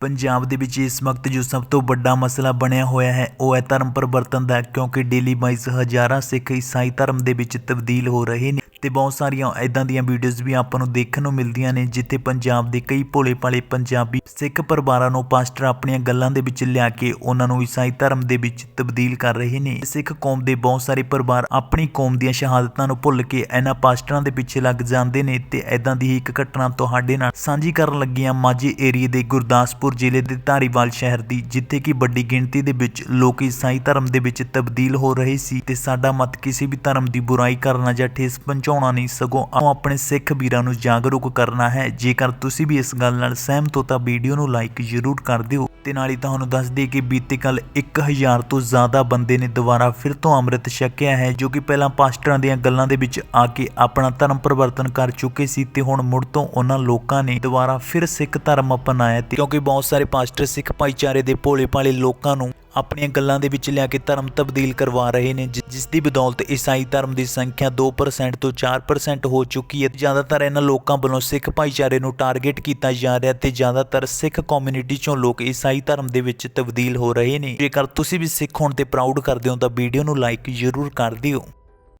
ਪੰਜਾਬ ਦੇ ਵਿੱਚ ਇਸ ਵਕਤ ਜੋ ਸਭ ਤੋਂ ਵੱਡਾ ਮਸਲਾ ਬਣਿਆ ਹੋਇਆ ਹੈ, ਉਹ ਹੈ ਧਰਮ ਪਰਿਵਰਤਨ ਦਾ, ਕਿਉਂਕਿ ਡੇਲੀ ਵਾਈਜ਼ ਹਜ਼ਾਰਾਂ ਸਿੱਖ ਈਸਾਈ ਧਰਮ ਦੇ ਵਿੱਚ ਤਬਦੀਲ ਹੋ ਰਹੇ ਨੇ। ਤੇ ਬਹੁਤ ਸਾਰੀਆਂ ਐਦਾਂ ਦੀਆਂ ਵੀਡੀਓਜ਼ ਵੀ ਆਪਾਂ ਨੂੰ ਦੇਖਣ ਨੂੰ ਮਿਲਦੀਆਂ ਨੇ, ਜਿੱਥੇ ਪੰਜਾਬ ਦੇ ਕਈ ਭੋਲੇ ਭਾਲੇ ਪੰਜਾਬੀ ਸਿੱਖ ਪਰਿਵਾਰਾਂ ਨੂੰ ਪਾਸਟਰ ਆਪਣੀਆਂ ਗੱਲਾਂ ਦੇ ਵਿੱਚ ਲਿਆ ਕੇ ਉਹਨਾਂ ਨੂੰ ਈਸਾਈ ਧਰਮ ਦੇ ਵਿੱਚ ਤਬਦੀਲ ਕਰ ਰਹੇ ਨੇ। ਸਿੱਖ ਕੌਮ ਦੇ ਬਹੁਤ ਸਾਰੇ ਪਰਿਵਾਰ ਆਪਣੀ ਕੌਮ ਦੀਆਂ ਸ਼ਹਾਦਤਾਂ ਨੂੰ ਭੁੱਲ ਕੇ ਇਹਨਾਂ ਪਾਸਟਰਾਂ ਦੇ ਪਿੱਛੇ ਲੱਗ ਜਾਂਦੇ ਨੇ ਤੇ ਐਦਾਂ ਦੀ ਹੀ ਇੱਕ ਘਟਨਾ ਤੁਹਾਡੇ ਨਾਲ ਸਾਂਝੀ ਕਰਨ ਲੱਗੀਆਂ ਮਾਝੇ ਏਰੀਏ ਦੇ ਗੁਰਦਾਸਪੁਰ ਜ਼ਿਲ੍ਹੇ ਦੇ ਧਾਰੀਵਾਲ ਸ਼ਹਿਰ ਦੀ, ਜਿੱਥੇ ਕਿ ਵੱਡੀ ਗਿਣਤੀ ਦੇ ਵਿੱਚ ਲੋਕ ਈਸਾਈ ਧਰਮ ਦੇ ਵਿੱਚ ਤਬਦੀਲ ਹੋ ਰਹੇ ਸੀ ਤੇ ਸਾਡਾ ਮਤ ਕਿਸੇ ਵੀ ਧਰਮ ਦੀ ਬੁਰਾਈ ਕਰਨਾ ਜਾਂ ਠੇਸ ਪਹੁੰਚਾਉਣਾ ਨਹੀਂ, ਸਗੋਂ ਆਪਣੇ ਸਿੱਖ ਵੀਰਾਂ ਨੂੰ ਜਾਗਰੂਕ ਕਰਨਾ ਹੈ। ਜੇਕਰ ਤੁਸੀਂ ਵੀ ਇਸ ਗੱਲ ਨਾਲ ਸਹਿਮਤ ਹੋ, ਤਾਂ ਵੀਡੀਓ ਨੂੰ ਲਾਈਕ ਜ਼ਰੂਰ ਕਰ ਦਿਓ। ਤੇ ਨਾਲ ਹੀ ਤੁਹਾਨੂੰ ਦੱਸ ਦਈਏ ਕਿ ਬੀਤੇ ਕੱਲ 1000 ਤੋਂ ਜ਼ਿਆਦਾ ਬੰਦੇ ਨੇ ਦੁਬਾਰਾ ਫਿਰ ਤੋਂ ਅੰਮ੍ਰਿਤ ਛਕਿਆ ਹੈ, ਜੋ ਕਿ ਪਹਿਲਾਂ ਪਾਸਟਰਾਂ ਦੀਆਂ ਗੱਲਾਂ ਦੇ ਵਿੱਚ ਆ ਕੇ ਆਪਣਾ ਧਰਮ ਪਰਿਵਰਤਨ ਕਰ ਚੁੱਕੇ ਸੀ ਤੇ ਹੁਣ ਮੁੜ ਤੋਂ ਉਹਨਾਂ ਲੋਕਾਂ ਨੇ ਦੁਬਾਰਾ ਫਿਰ ਸਿੱਖ ਧਰਮ ਅਪਣਾਇਆ ਕਿਉਂਕਿ ਬਹੁਤ ਸਾਰੇ ਪਾਸਟਰ ਸਿੱਖ ਭਾਈਚਾਰੇ ਦੇ ਭੋਲੇ ਭਾਲੇ ਲੋਕਾਂ ਨੂੰ ਆਪਣੀਆਂ ਗੱਲਾਂ ਦੇ ਵਿੱਚ ਲਿਆ ਕੇ ਧਰਮ ਤਬਦੀਲ ਕਰਵਾ ਰਹੇ ਨੇ ਜਿਸ ਦੀ ਬਦੌਲਤ ਈਸਾਈ ਧਰਮ ਦੀ ਸੰਖਿਆ 2% ਤੋਂ 4% ਹੋ ਚੁੱਕੀ ਹੈ। ਜ਼ਿਆਦਾਤਰ ਇਹਨਾਂ ਲੋਕਾਂ ਵੱਲੋਂ ਸਿੱਖ ਭਾਈਚਾਰੇ ਨੂੰ ਟਾਰਗੇਟ ਕੀਤਾ ਜਾ ਰਿਹਾ ਤੇ ਜ਼ਿਆਦਾਤਰ ਸਿੱਖ ਕਮਿਊਨਿਟੀ ਚੋਂ ਲੋਕ ਈਸਾਈ ਧਰਮ ਦੇ ਵਿੱਚ ਤਬਦੀਲ ਹੋ ਰਹੇ ਨੇ। ਜੇਕਰ ਤੁਸੀਂ ਵੀ ਸਿੱਖ ਹੋਣ ਤੇ ਪ੍ਰਾਊਡ ਕਰਦੇ ਹੋ ਤਾਂ ਵੀਡੀਓ ਨੂੰ ਲਾਈਕ ਜ਼ਰੂਰ ਕਰ ਦਿਓ।